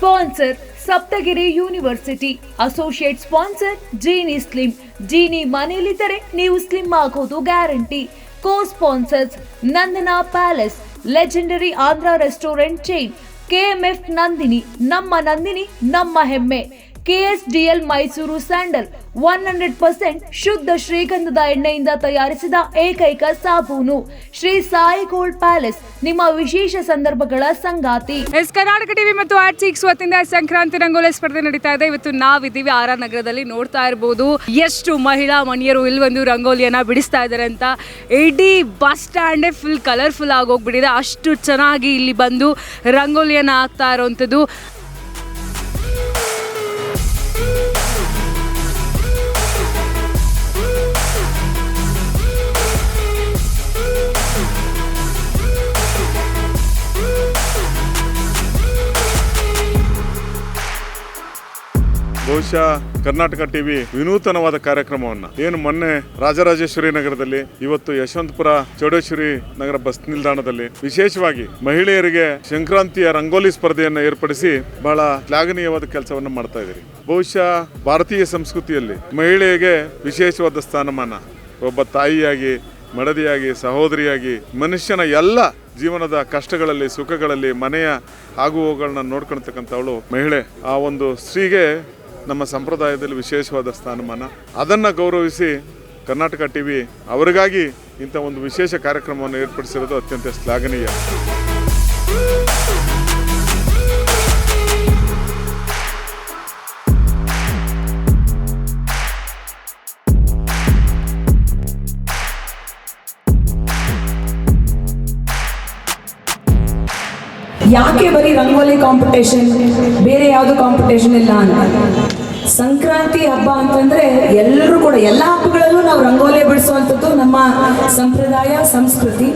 Sponsor Saptagiri university associate sponsor Jeeni slim Jeeni ಮನೆಯಲ್ಲಿದ್ದರೆ ನೀವು slim ಆಗೋದು guarantee co sponsors Nandana palace legendary Andhra restaurant chain KMF Nandini ನಮ್ಮ ನಂದಿನಿ, ನಮ್ಮ ಹೆಮ್ಮೆ. KSDL Mysore sandal one hundred percent ಶುದ್ಧ ಶ್ರೀಗಂಧದ ಎಣ್ಣೆಯಿಂದ ತಯಾರಿಸಿದ ಏಕೈಕ ಸಾಬೂನು. ಶ್ರೀ ಸಾಯಿ ಗೋಲ್ಡ್ ಪ್ಯಾಲೇಸ್, ನಿಮ್ಮ ವಿಶೇಷ ಸಂದರ್ಭಗಳ ಸಂಗಾತಿ. ಎಸ್, ಕರ್ನಾಟಕ ಟಿವಿ ಮತ್ತು ಆರ್ಟ್ ಸಿಕ್ಸ್ ವತಿಯಿಂದ ಸಂಕ್ರಾಂತಿ ರಂಗೋಲಿ ಸ್ಪರ್ಧೆ ನಡೀತಾ ಇದೆ. ಇವತ್ತು ನಾವಿದ್ದೀವಿ ಆರ್ ಆರ್ ನಗರದಲ್ಲಿ. ನೋಡ್ತಾ ಇರಬಹುದು ಎಷ್ಟು ಮಹಿಳಾ ಮಣಿಯರು ಇಲ್ಲಿ ಒಂದು ರಂಗೋಲಿಯನ್ನ ಬಿಡಿಸ್ತಾ ಇದ್ದಾರೆ ಅಂತ. ಇಡೀ ಬಸ್ ಸ್ಟ್ಯಾಂಡೇ ಫುಲ್ ಕಲರ್ಫುಲ್ ಆಗೋಗ್ಬಿಟ್ಟಿದೆ ಅಷ್ಟು ಚೆನ್ನಾಗಿ ಇಲ್ಲಿ ಬಂದು ರಂಗೋಲಿಯನ್ನ ಹಾಕ್ತಾ ಇರೋವಂಥದ್ದು. ಬಹುಶಃ ಕರ್ನಾಟಕ ಟಿವಿ ವಿನೂತನವಾದ ಕಾರ್ಯಕ್ರಮವನ್ನ. ಏನು ಮೊನ್ನೆ ರಾಜರಾಜೇಶ್ವರಿ ನಗರದಲ್ಲಿ, ಇವತ್ತು ಯಶವಂತಪುರ ಚೌಡೇಶ್ವರಿ ನಗರ ಬಸ್ ನಿಲ್ದಾಣದಲ್ಲಿ ವಿಶೇಷವಾಗಿ ಮಹಿಳೆಯರಿಗೆ ಸಂಕ್ರಾಂತಿಯ ರಂಗೋಲಿ ಸ್ಪರ್ಧೆಯನ್ನು ಏರ್ಪಡಿಸಿ ಬಹಳ ಶ್ಲಾಘನೀಯವಾದ ಕೆಲಸವನ್ನು ಮಾಡ್ತಾ ಇದ್ದೀರಿ. ಬಹುಶಃ ಭಾರತೀಯ ಸಂಸ್ಕೃತಿಯಲ್ಲಿ ಮಹಿಳೆಗೆ ವಿಶೇಷವಾದ ಸ್ಥಾನಮಾನ. ಒಬ್ಬ ತಾಯಿಯಾಗಿ, ಮಡದಿಯಾಗಿ, ಸಹೋದರಿಯಾಗಿ, ಮನುಷ್ಯನ ಎಲ್ಲ ಜೀವನದ ಕಷ್ಟಗಳಲ್ಲಿ, ಸುಖಗಳಲ್ಲಿ ಮನೆಯ ಆಗುಹೋಗುಗಳನ್ನ ನೋಡ್ಕೊಳ್ತಕ್ಕಂಥವಳು ಮಹಿಳೆ. ಆ ಒಂದು ಸ್ತ್ರೀಗೆ ನಮ್ಮ ಸಂಪ್ರದಾಯದಲ್ಲಿ ವಿಶೇಷವಾದ ಸ್ಥಾನಮಾನ. ಅದನ್ನು ಗೌರವಿಸಿ ಕರ್ನಾಟಕ ಟಿ ವಿ ಅವರಿಗಾಗಿ ಇಂಥ ಒಂದು ವಿಶೇಷ ಕಾರ್ಯಕ್ರಮವನ್ನು ಏರ್ಪಡಿಸಿರೋದು ಅತ್ಯಂತ ಶ್ಲಾಘನೀಯ. ಯಾಕೆ ಬರೀ ರಂಗೋಲಿ ಕಾಂಪಿಟೇಷನ್ ಬೇರೆ ಯಾವುದು ಕಾಂಪಿಟೇಷನ್ ಇಲ್ಲ ಅಂತ. ಸಂಕ್ರಾಂತಿ ಹಬ್ಬ ಅಂತಂದ್ರೆ ಎಲ್ಲರೂ ಕೂಡ, ಎಲ್ಲ ಹಬ್ಬಗಳಲ್ಲೂ ನಾವು ರಂಗೋಲಿ ಬಿಡಿಸುವಂಥದ್ದು ನಮ್ಮ ಸಂಪ್ರದಾಯ, ಸಂಸ್ಕೃತಿ.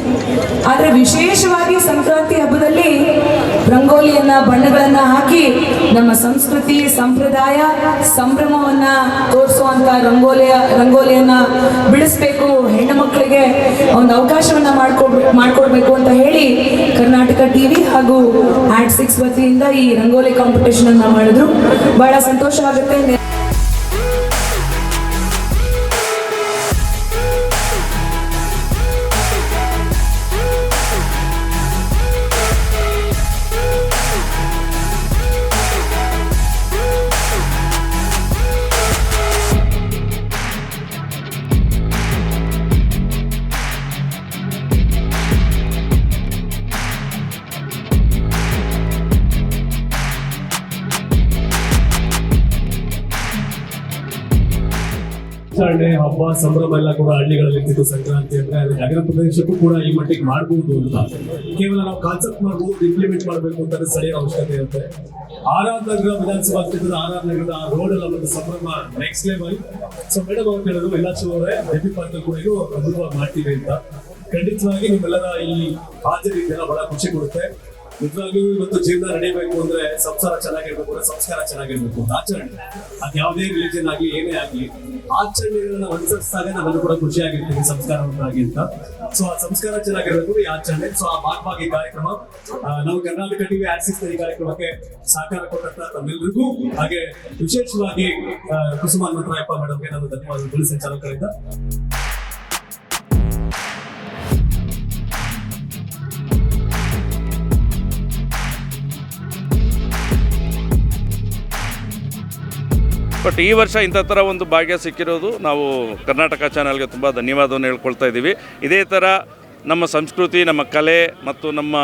ಆದರೆ ವಿಶೇಷವಾಗಿ ಸಂಕ್ರಾಂತಿ ಹಬ್ಬದಲ್ಲಿ ರಂಗೋಲಿಯನ್ನ, ಬಣ್ಣಗಳನ್ನ ಹಾಕಿ ನಮ್ಮ ಸಂಸ್ಕೃತಿ, ಸಂಪ್ರದಾಯ ಸಂಭ್ರಮವನ್ನ ತೋರಿಸುವಂತ ರಂಗೋಲಿಯ, ರಂಗೋಲಿಯನ್ನ ಬಿಡಿಸ್ಬೇಕು, ಹೆಣ್ಣು ಮಕ್ಕಳಿಗೆ ಒಂದು ಅವಕಾಶವನ್ನ ಮಾಡ್ಕೊಡ್, ಮಾಡ್ಕೊಡ್ಬೇಕು ಅಂತ ಹೇಳಿ ಕರ್ನಾಟಕ ಟಿವಿ ಹಾಗೂ ಆಟ್ ಸಿಕ್ಸ್ ವತಿಯಿಂದ ಈ ರಂಗೋಲಿ ಕಾಂಪಿಟೇಷನ್ ಅನ್ನ ಮಾಡಿದ್ರು. ಬಹಳ ಸಂತೋಷ ಆಗುತ್ತೆ ಆಚರಣೆ ಹಬ್ಬ, ಸಂಭ್ರಮ ಎಲ್ಲ ಕೂಡ ಹಳ್ಳಿಗಳಲ್ಲಿ ಇರ್ತಿತ್ತು ಸಂಕ್ರಾಂತಿ ಅಂದ್ರೆ ಅದೇ ನಗರ ಪ್ರದೇಶಕ್ಕೂ ಕೂಡ ಈ ಮಟ್ಟಿಗೆ ಮಾಡಬಹುದು ಅಂತ. ಕೇವಲ ನಾವು ಕಾನ್ಸೆಪ್ಟ್ ಮಾಡಬಹುದು ಇಂಪ್ಲಿಮೆಂಟ್ ಮಾಡಬೇಕು ಅಂತ ಸರಿಯಾದ ಅವಶ್ಯಕತೆ ಇರುತ್ತೆ ಆರ್ ಆರ್ ನಗರ ವಿಧಾನಸಭಾ ಕ್ಷೇತ್ರದ ಆರ್ ಆರ್ ನಗರದ ಆ ರೋಡ್ ಎಲ್ಲ ಒಂದು ಸಂಭ್ರಮ ನೆಕ್ಸ್ಟ್ ಲೆವೆಲ್ ಸೊ ಮೇಡಮ್ ಅವ್ರು ಹೇಳಿದ್ರು ಎಲ್ಲ ಅವರೇ ಡೆಬಿ ಪಾತ್ರ ಕೂಡ ಇದು ಅದ್ಭುತವಾಗಿ ಮಾಡ್ತೀವಿ ಅಂತ. ಖಂಡಿತವಾಗಿ ನಿಮ್ಮೆಲ್ಲರ ಈ ಹಾಜರಿ ಇದೆಲ್ಲ ಬಹಳ ಖುಷಿ ಕೊಡುತ್ತೆ. ನಿಜವಾಗಿಯೂ ಇವತ್ತು ಜೀವನ ನಡೀಬೇಕು ಅಂದ್ರೆ ಸಂಸಾರ ಚೆನ್ನಾಗಿರ್ಬೇಕು ಅಂದ್ರೆ ಸಂಸ್ಕಾರ ಚೆನ್ನಾಗಿರ್ಬೇಕು ಆಚರಣೆ. ಅದ್ ಯಾವುದೇ ರಿಲಿಜನ್ ಆಗ್ಲಿ, ಏನೇ ಆಗ್ಲಿ, ಆಚರಣೆಗಳನ್ನ ಅನುಸರಿಸಿದಾಗ ನಾವೆಲ್ಲರೂ ಕೂಡ ಖುಷಿಯಾಗಿರ್ತೀವಿ ಸಂಸ್ಕಾರವಂತರಾಗಿ ಅಂತ. ಸೊ ಆ ಸಂಸ್ಕಾರ ಚೆನ್ನಾಗಿರ್ಬೇಕು ಈ ಆಚರಣೆ. ಸೊ ಆ ಭಾಗವಾಗಿ ಕಾರ್ಯಕ್ರಮ ನಾವು ಕರ್ನಾಟಕ ಟಿವಿ ಆಕ್ಸಿಸ್ ಈ ಕಾರ್ಯಕ್ರಮಕ್ಕೆ ಸಹಕಾರ ಕೊಟ್ಟಂತ ತಮ್ಮೆಲ್ಲರಿಗೂ ಹಾಗೆ ವಿಶೇಷವಾಗಿ ಕುಸುಮಾನ್ ಕುಸುಮ ಹನುಮಂತರಾಯಪ್ಪ ಮೇಡಮ್ಗೆ ನಾನು ಧನ್ಯವಾದ ತಿಳಿಸಿ ಬಟ್ ಈ ವರ್ಷ ಇಂಥ ಥರ ಒಂದು ಭಾಗ್ಯ ಸಿಕ್ಕಿರೋದು ನಾವು ಕರ್ನಾಟಕ ಚಾನಲ್ಗೆ ತುಂಬ ಧನ್ಯವಾದವನ್ನು ಹೇಳ್ಕೊಳ್ತಾ ಇದ್ದೀವಿ. ಇದೇ ಥರ ನಮ್ಮ ಸಂಸ್ಕೃತಿ, ನಮ್ಮ ಕಲೆ ಮತ್ತು ನಮ್ಮ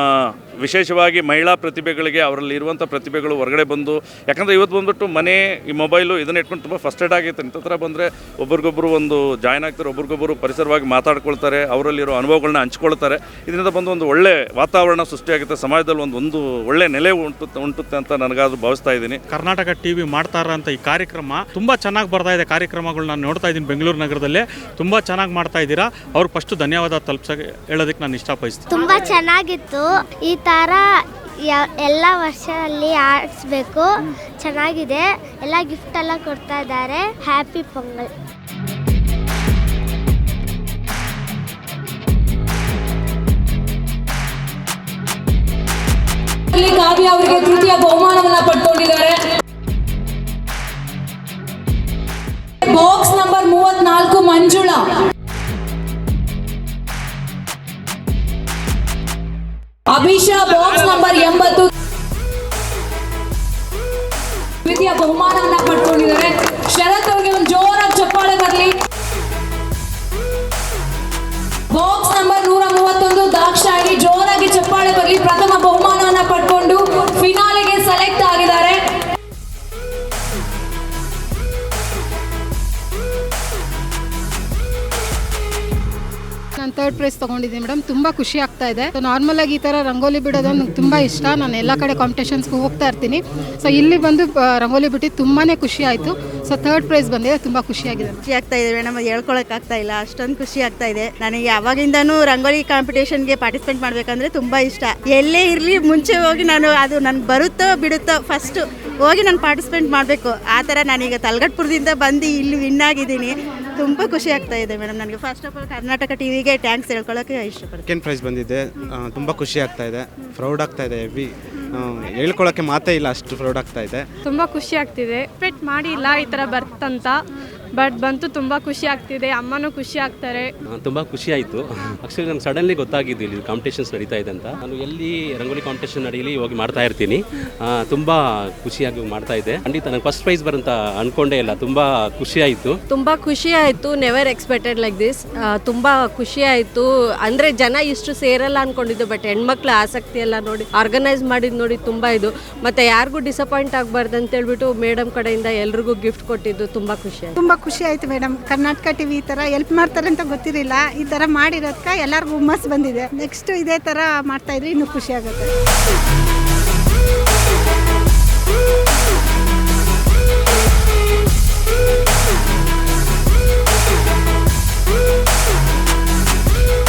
ವಿಶೇಷವಾಗಿ ಮಹಿಳಾ ಪ್ರತಿಭೆಗಳಿಗೆ ಅವರಲ್ಲಿ ಇರುವಂಥ ಪ್ರತಿಭೆಗಳು ಹೊರಗಡೆ ಬಂದು ಯಾಕಂದರೆ ಇವತ್ತು ಬಂದ್ಬಿಟ್ಟು ಮನೆ ಈ ಮೊಬೈಲು ಇದನ್ನ ಇಟ್ಕೊಂಡು ತುಂಬ ಫಸ್ಟೆಡ್ ಆಗೈತೆ ಇಂಥ ಥರ ಬಂದರೆ ಒಬ್ರಿಗೊಬ್ಬರು ಒಂದು ಜಾಯ್ನ್ ಆಗ್ತಾರೆ ಒಬ್ರಿಗೊಬ್ಬರು ಪರಿಸರವಾಗಿ ಮಾತಾಡ್ಕೊಳ್ತಾರೆ ಅವರಲ್ಲಿರೋ ಅನುಭವಗಳನ್ನ ಹಂಚ್ಕೊಳ್ತಾರೆ. ಇದರಿಂದ ಬಂದು ಒಂದು ಒಳ್ಳೆ ವಾತಾವರಣ ಸೃಷ್ಟಿಯಾಗುತ್ತೆ. ಸಮಾಜದಲ್ಲಿ ಒಂದು ಒಂದು ಒಳ್ಳೆ ನೆಲೆ ಉಂಟುತ್ತೆ ಉಂಟುತ್ತೆ ಅಂತ ನನಗಾದ್ರೂ ಭಾವಿಸ್ತಾ ಇದ್ದೀನಿ. ಕರ್ನಾಟಕ ಟಿ ವಿ ಮಾಡ್ತಾರ ಅಂತ ಈ ಕಾರ್ಯಕ್ರಮ ತುಂಬ ಚೆನ್ನಾಗಿ ಬರ್ತಾ ಇದೆ. ಕಾರ್ಯಕ್ರಮಗಳು ನಾನು ನೋಡ್ತಾ ಇದ್ದೀನಿ ಬೆಂಗಳೂರು ನಗರದಲ್ಲೇ. ತುಂಬ ಚೆನ್ನಾಗಿ ಮಾಡ್ತಾ ಇದ್ದೀರಾ. ಅವ್ರು ಫಸ್ಟ್ ಧನ್ಯವಾದ ತಲುಪ್ಸಕ್ಕೆ ಹೇಳೋದಕ್ಕೆ ನಾನು ಇಷ್ಟಪಡಿಸ್ತೀನಿ ತುಂಬ ಚೆನ್ನಾಗಿತ್ತು. ಈ ಯ- ಎಲ್ಲ ವರ್ಷದಲ್ಲಿ ಆಡಿಸ್ಬೇಕು ಚೆನ್ನಾಗಿದೆ. ಎಲ್ಲ ಗಿಫ್ಟ್ ಎಲ್ಲ ಕೊಡ್ತಾ ಇದ್ದಾರೆ. ಹ್ಯಾಪಿ ಪೊಂಗಲ್ ಕಾವ್ಯ ಅವರಿಗೆ ತೃತೀಯ ಬಹುಮಾನವನ್ನ ನಾನು ಥರ್ಡ್ ಪ್ರೈಸ್ ತೊಗೊಂಡಿದ್ದೀನಿ ಮೇಡಮ್ ತುಂಬ ಖುಷಿ ಆಗ್ತಾ ಇದೆ. ಸೊ ನಾರ್ಮಲ್ ಆಗಿ ಈ ಥರ ರಂಗೋಲಿ ಬಿಡೋದು ನಂಗೆ ತುಂಬ ಇಷ್ಟ. ನಾನು ಎಲ್ಲ ಕಡೆ ಕಾಂಪಿಟೇಷನ್ಸ್ಗೂ ಹೋಗ್ತಾ ಇರ್ತೀನಿ. ಸೊ ಇಲ್ಲಿ ಬಂದು ರಂಗೋಲಿ ಬಿಟ್ಟು ತುಂಬಾ ಖುಷಿ ಆಯಿತು. ಸೊ ಥರ್ಡ್ ಪ್ರೈಸ್ ಬಂದಿದೆ. ತುಂಬ ಖುಷಿಯಾಗಿದೆ ಖುಷಿ ಆಗ್ತಾ ಇದೆ ಮೇಡಮ್ ಹೇಳ್ಕೊಳಕ್ ಆಗ್ತಾ ಇಲ್ಲ. ಅಷ್ಟೊಂದು ಖುಷಿ ಆಗ್ತಾ ಇದೆ. ನನಗೆ ಯಾವಾಗಿಂದನೂ ರಂಗೋಲಿ ಕಾಂಪಿಟೇಷನ್ಗೆ ಪಾರ್ಟಿಸಿಪೇಟ್ ಮಾಡಬೇಕಂದ್ರೆ ತುಂಬಾ ಇಷ್ಟ. ಎಲ್ಲೇ ಇರಲಿ, ಮುಂಚೆ ಹೋಗಿ ನಾನು ಅದು ನನ್ಗೆ ಬರುತ್ತೋ ಬಿಡುತ್ತೋ ಫಸ್ಟ್ ಹೋಗಿ ನಾನು ಪಾರ್ಟಿಸಿಪೇಟ್ ಮಾಡಬೇಕು. ಆ ಥರ ನಾನೀಗ ತಲಗಟ್ಪುರದಿಂದ ಬಂದು ಇಲ್ಲಿ ವಿನ್ ಆಗಿದ್ದೀನಿ. ತುಂಬ ಖುಷಿ ಆಗ್ತಾ ಇದೆ ಮೇಡಮ್ ನನಗೆ. ಫಸ್ಟ್ ಆಫ್ ಆಲ್ ಕರ್ನಾಟಕ ಟಿವಿಗೆ ಟ್ಯಾಂಕ್ಸ್ ಹೇಳ್ಕೊಳ್ಳೋಕೆ ಇಷ್ಟಪಡ್ತೀನಿ. ಸೆಕೆಂಡ್ ಪ್ರೈಸ್ ಬಂದಿದೆ. ತುಂಬ ಖುಷಿ ಆಗ್ತಾ ಇದೆ. ಪ್ರೌಡ್ ಆಗ್ತಾ ಇದೆ ಹೆವಿ ಹೇಳ್ಕೊಳ್ಳೋಕ್ಕೆ ಮಾತೇ ಇಲ್ಲ ಅಷ್ಟು ಪ್ರೌಡ್ ಆಗ್ತಾ ಇದೆ. ತುಂಬ ಖುಷಿ ಆಗ್ತಿದೆ. ಎಕ್ಸ್ಪೆಕ್ಟ್ ಮಾಡಿಲ್ಲ ಈ ಥರ ಬರ್ತಂತ. ಬಟ್ ಬಂತು ತುಂಬ ಖುಷಿ ಆಗ್ತಿದೆ ಅಮ್ಮನೂ ಖುಷಿ ಆಗ್ತಾರೆ. ತುಂಬ ಖುಷಿ ಆಯ್ತು. ಆಕ್ಚುಲಿ ನಂಗೆ ಸಡನ್ಲಿ ಗೊತ್ತಾಗಿದ್ದು ಇಲ್ಲಿ ಕಾಂಪಿಟೇಷನ್ಸ್ ನಡೀತಾ ಇದೆ ಅಂತ. ನಾನು ಎಲ್ಲಿ ರಂಗೋಲಿ ಕಾಂಪಿಟೇಷನ್ ನಡೀಲಿ ಹೋಗಿ ಮಾಡ್ತಾ ಇರ್ತೀನಿ. ತುಂಬ ಖುಷಿಯಾಗಿ ಮಾಡ್ತಾ ಇದ್ದೆ ಖಂಡಿತ ನಂಗೆ ಫಸ್ಟ್ ಪ್ರೈಸ್ ಬರಂತ ಅನ್ಕೊಂಡೇ ಇಲ್ಲ. ತುಂಬ ಖುಷಿ ಆಯ್ತು. ತುಂಬ ಖುಷಿ ಆಯ್ತು ನೆವರ್ ಎಕ್ಸ್ಪೆಕ್ಟೆಡ್ ಲೈಕ್ ದಿಸ್ ತುಂಬ ಖುಷಿ ಆಯ್ತು. ಅಂದರೆ ಜನ ಇಷ್ಟು ಸೇರಲ್ಲ ಅನ್ಕೊಂಡಿದ್ದು ಬಟ್ ಹೆಣ್ಮಕ್ಳ ಆಸಕ್ತಿ ಎಲ್ಲ ನೋಡಿ ಆರ್ಗನೈಸ್ ಮಾಡಿದ್ ನೋಡಿ ತುಂಬ ಇದು. ಮತ್ತೆ ಯಾರಿಗೂ ಡಿಸಪಾಯಿಂಟ್ ಆಗಬಾರ್ದು ಅಂತೇಳ್ಬಿಟ್ಟು ಮೇಡಮ್ ಕಡೆಯಿಂದ ಎಲ್ರಿಗೂ ಗಿಫ್ಟ್ ಕೊಟ್ಟಿದ್ದು ತುಂಬ ಖುಷಿ ಆಯ್ತು. ತುಂಬ ಖುಷಿ ಆಯಿತು ಮೇಡಮ್. ಕರ್ನಾಟಕ ಟಿವಿ ಈ ಥರ ಹೆಲ್ಪ್ ಮಾಡ್ತಾರೆ ಅಂತ ಗೊತ್ತಿರಲಿಲ್ಲ. ಈ ಥರ ಮಾಡಿರೋದಕ್ಕೆ ಎಲ್ಲರಿಗೂ ಹುಮ್ಮಸ್ ಬಂದಿದೆ. ನೆಕ್ಸ್ಟ್ ಇದೇ ಮಾಡ್ತಾ ಇದ್ರೆ ಇನ್ನೂ ಖುಷಿ ಆಗುತ್ತೆ.